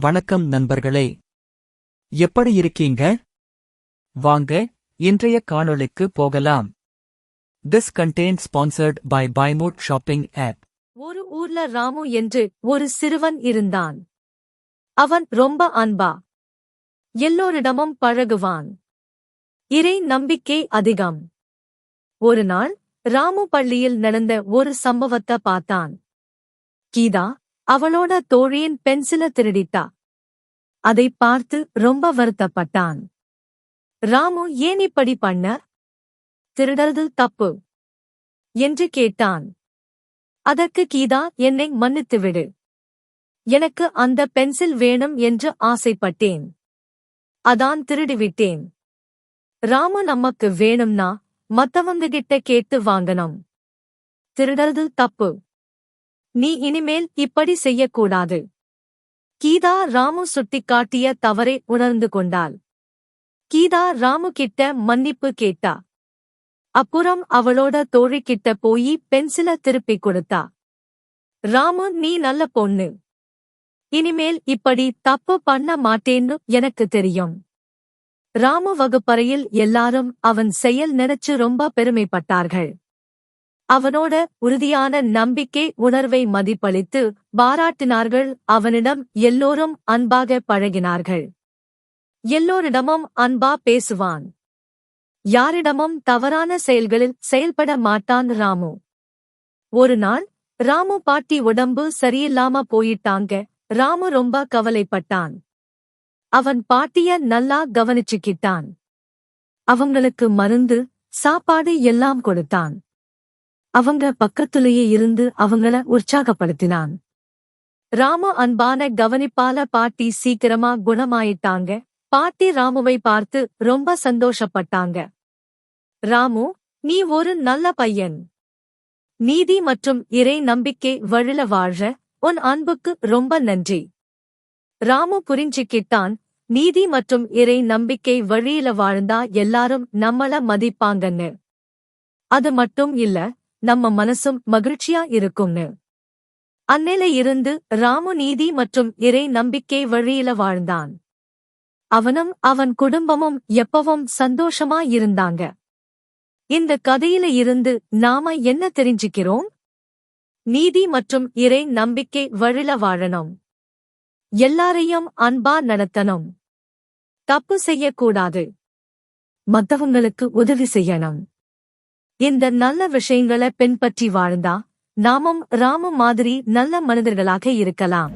வணக்கம் நண்பர்களே. எப்படி இருக்கீங்க? வாங்க இன்றைய காணொளிக்கு போகலாம். திஸ் கண்டெயின் ஸ்பான்சர்ட் பை பைமோட் ஷாப்பிங் ஆப் ஒரு ஊர்ல ராமு என்று ஒரு சிறுவன் இருந்தான். அவன் ரொம்ப அன்பா. எல்லோரிடமும் பழகுவான். இறை நம்பிக்கை அதிகம். ஒரு நாள் ராமு பள்ளியில் நடந்த ஒரு சம்பவத்தை பார்த்தான். கீதா அவளோட தோழியின் பென்சில திருடிட்டா. அதை பார்த்து ரொம்ப வருத்தப்பட்டான். ராமு ஏன் இப்படி பண்ண? திருடறது தப்பு. என்று கேட்டான். அதற்கு கீதா என்னை மன்னித்துவிடு. எனக்கு அந்த பென்சில் வேணும் என்று ஆசைப்பட்டேன். அதான் திருடிவிட்டேன். ராமு நமக்கு வேணும்னா மத்தவங்க கிட்ட கேட்டு வாங்கணும். திருடறது தப்பு. நீ இனிமேல் இப்படி செய்யக்கூடாது. கீதா ராமு சுட்டிக்காட்டிய தவறை உணர்ந்து கொண்டாள். கீதா ராமு கிட்ட மன்னிப்பு கேட்டா. அப்புறம் அவளோட தோழிக்கிட்ட போய் பென்சில திருப்பிக் கொடுத்தா. ராமு நீ நல்ல பொண்ணு. இனிமேல் இப்படி தப்பு பண்ண மாட்டேன்னு எனக்கு தெரியும். ராமு வகுப்பறையில் எல்லாரும் அவன் செயல் நினைச்சு ரொம்ப பெருமைப்பட்டார்கள். அவனோட உறுதியான நம்பிக்கை உணர்வை மதிப்பளித்து பாராட்டினார்கள். அவனிடம் எல்லோரும் அன்பாக பழகினார்கள். எல்லோரிடமும் அன்பா பேசுவான். யாரிடமும் தவறான செயல்களில் செயல்பட மாட்டான் ராமு. ஒரு நாள் ராமு பாட்டி உடம்பு சரியில்லாம போயிட்டாங்க. ராமு ரொம்ப கவலைப்பட்டான். அவன் பாட்டிய நல்லா கவனிச்சுக்கிட்டான். அவங்களுக்கு மருந்து சாப்பாடு எல்லாம் கொடுத்தான். அவங்க பக்கத்துலயே இருந்து அவங்கள உற்சாகப்படுத்தினான். ராமு அன்பான கவனிப்பால பாட்டி சீக்கிரமா குணமாயிட்டாங்க. பாட்டி ராமுவை பார்த்து ரொம்ப சந்தோஷப்பட்டாங்க. ராமு நீ ஒரு நல்ல பையன். நீதி மற்றும் இறை நம்பிக்கை வழில வாழ்ற. உன் அன்புக்கு ரொம்ப நன்றி. ராமு புரிஞ்சுக்கிட்டான் நீதி மற்றும் இறை நம்பிக்கை வழியில வாழ்ந்தா எல்லாரும் நம்மள மதிப்பாங்கன்னு. அது மட்டும் இல்ல நம்ம மனசும் மகிழ்ச்சியா இருக்கும்னு. அந்நில இருந்து ராமு நீதி மற்றும் இறை நம்பிக்கை வழியில வாழ்ந்தான். அவனும் அவன் குடும்பமும் எப்பவும் சந்தோஷமா இருந்தாங்க. இந்த கதையில இருந்து நாம என்ன தெரிஞ்சுக்கிறோம்? நீதி மற்றும் இறை நம்பிக்கை வழில வாழணும். எல்லாரையும் அன்பா நடத்தணும். தப்பு செய்யக்கூடாது. மத்தவங்களுக்கு உதவி செய்யணும். இந்த நல்ல விஷயங்களை பின்பற்றி வாழ்ந்தா நாமும் ராமு மாதிரி நல்ல மனிதர்களாக இருக்கலாம்.